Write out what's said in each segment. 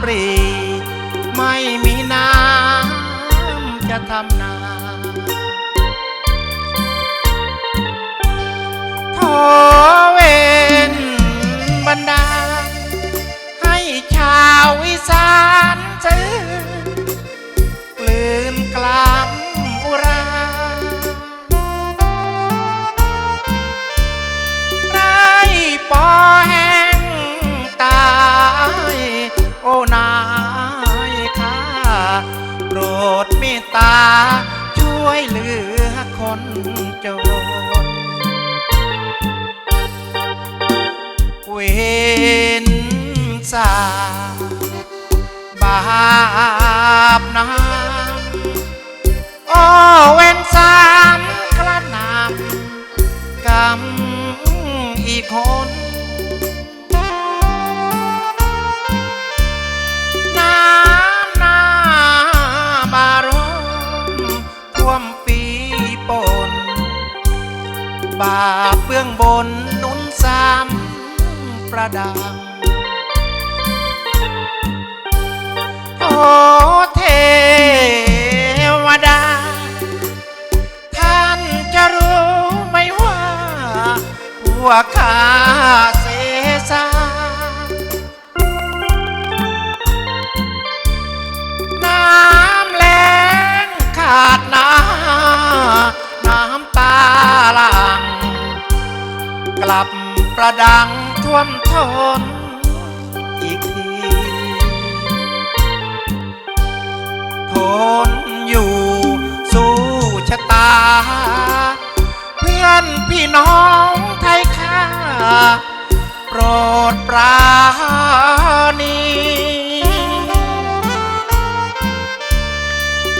ปรี ไม่มีน้ำจะทำนาทอเวนบันดาลให้ชาวอีสานซื้อ วยเหลือคนจน เวนสาบาปนะ ประดังโอเทวดา ท่านจะรู้ไหมว่าพวข้าเสสาน้ำแรงขาดน้ำน้ำตาลัง กลับประดัง ท่วมทนอีกทีทนอยู่สู้ชะตา เพื่อนพี่น้องไทยข้าโปรดปราณี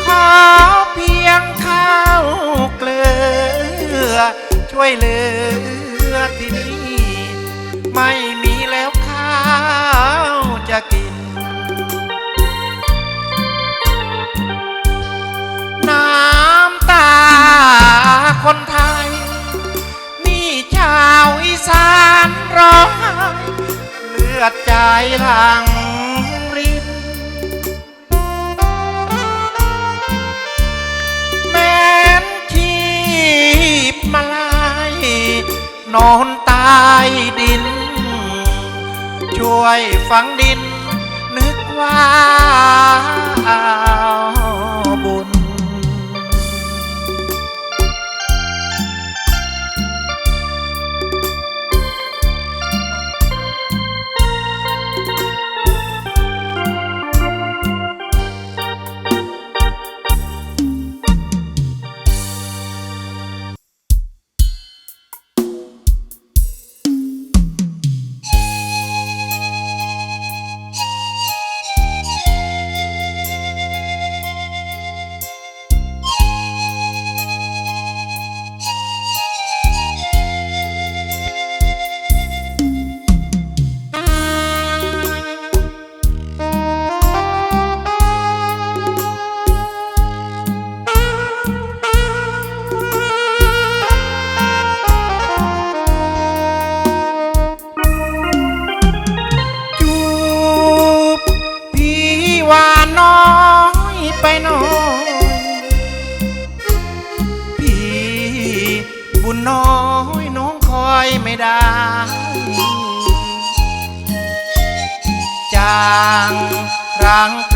ขอเพียงข้าวเกลือช่วยเหลือ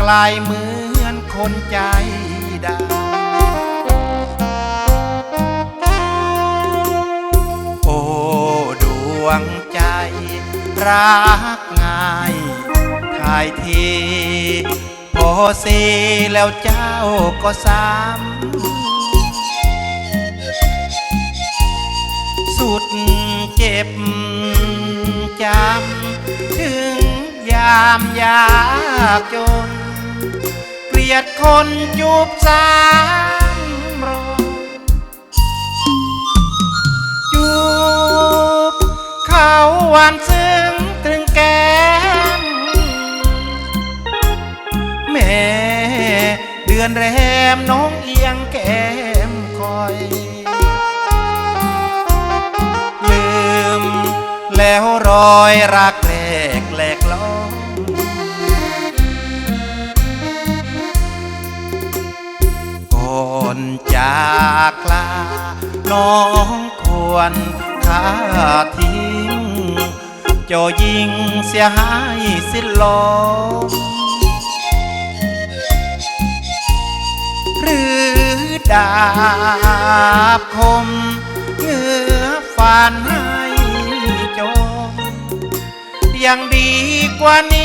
ร่างไกลเหมือนคนใจดำโอ้ดวงใจ รักง่ายทายทีพอสีแล้วเจ้าก็ซ้ำสุดเจ็บจำถึงยามยากจน คนจูบสามรอจูบเขาหวานซึ้งตรึงแก้มแม่เดือนแรมน้องเอียงแก้มคอย ลืมแล้วรอยรักแรากลา น้องควรค่าทิ้งเจ้ายิงเสียหายสิ้นลมหรือดาบคมเงื้อฟันให้จมยังดีกว่านี้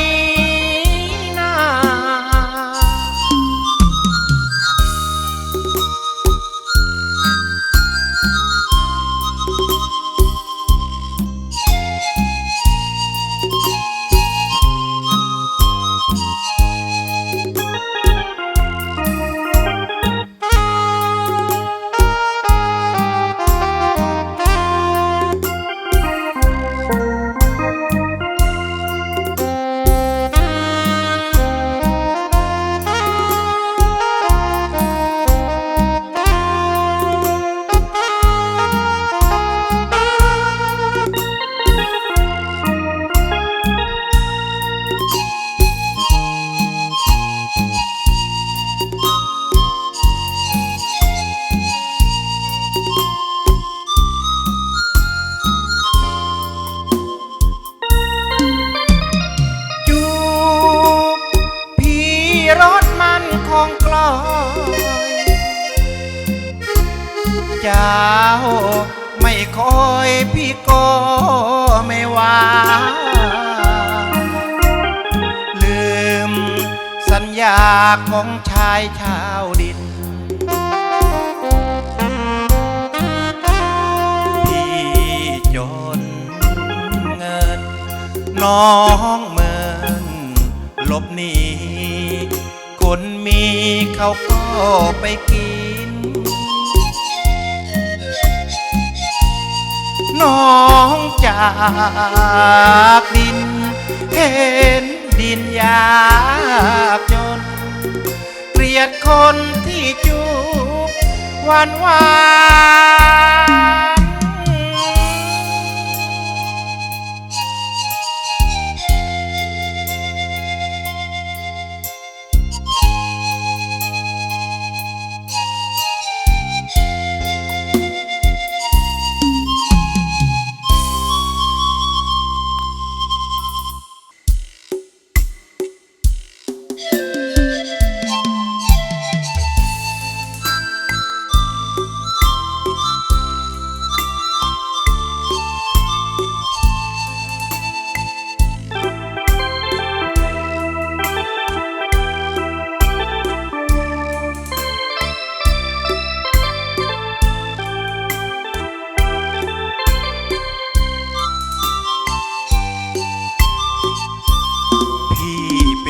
สัญญาของชายชาวดิน พี่จนเงิน น้องเมินหลบหนีคนมีเขาก็ไปกิน น้องจากดินเห็น ดินยากจน เกลียดคนที่จูบหวานหวาน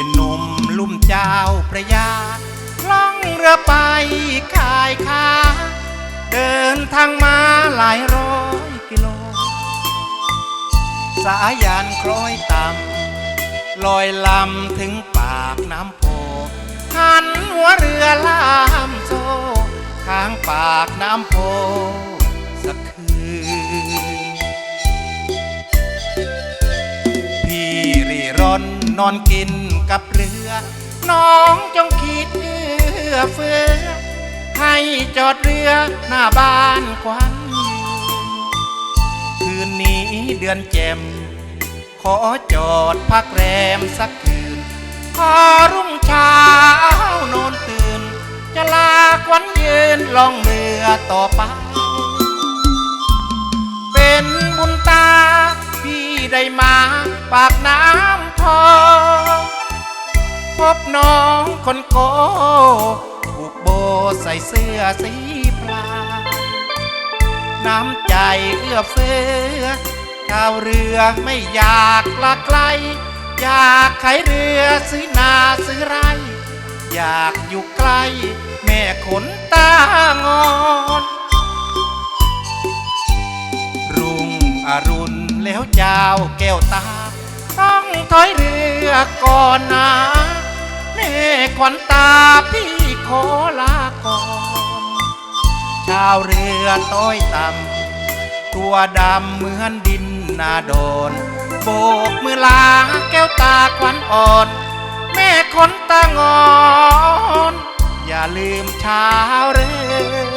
เป็นหนมลุ่มเจ้าพระยาล่องเรือไปขายค้า เดินทางมาหลายร้อยกิโล สายันคล้อยต่ำลอยลำถึงปากน้ำโพหันหัวเรือลามโซข้างปากน้ำโพสักคืน พี่รีร่อนนอนกิน กับเรือ น้องจงคิดเอื้อเฟื้อ ให้จอดเรือหน้าบ้านควันยืนคืนนี้เดือนแจ่มขอจอดพักแรมสักคืน พอรุ่งเช้าโนนตื่น จะลาควันยืนล่องเรือต่อไป เป็นบุญตา พี่ได้มาปากน้ำทอง บน้องคนโกผูกโบใส่เสื้อสีปลา น้ำใจเอื้อเฟื้อชาวเรือไม่อยากละไกล อยากขายเรือซื้อนาซื้อไร อยากอยู่ใกล้แม่ขนตางอน รุ่งอรุณแล้วเจ้าแก้วตา ต้องถอยเรือก่อนนะ แม่ขวัญตาพี่ขอลาก่อนชาวเรือต้อยต่ำตัวดำเหมือนดินนาโดน โบกมือลาแก้วตาควันอ่อน แม่คนตางอน อย่าลืมชาวเรือ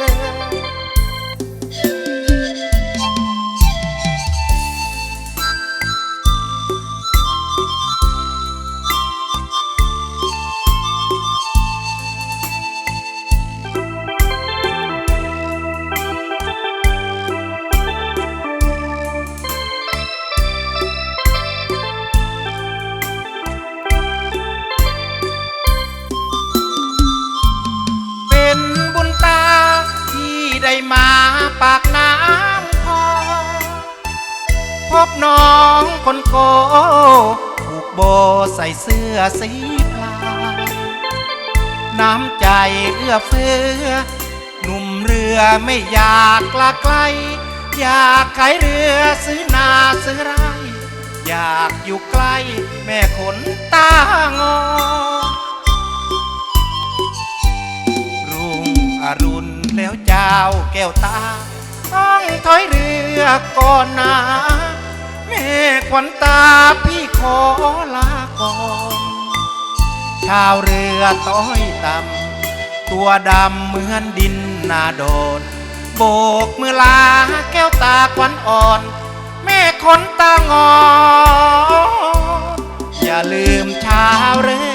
มาปากน้ำพอ พบน้องคนโกผูกโบใส่เสื้อสีพลาน้ำใจเอื้อเฟื้อ หนุ่มเรือไม่อยากลาไกล อยากขายเรือซื้อนาซื้อไร อยากอยู่ใกล้แม่ขนตางอ วตา ต้องถอยเรือก่อนนะแม่ขวัญตาพี่ขอลาก่อนชาวเรือต้อยต่ำตัวดำเหมือนดินนาโดน โบกมือลาแก้วตาขวัญอ่อน แม่ขนตางอนอย่าลืมชาวเรือ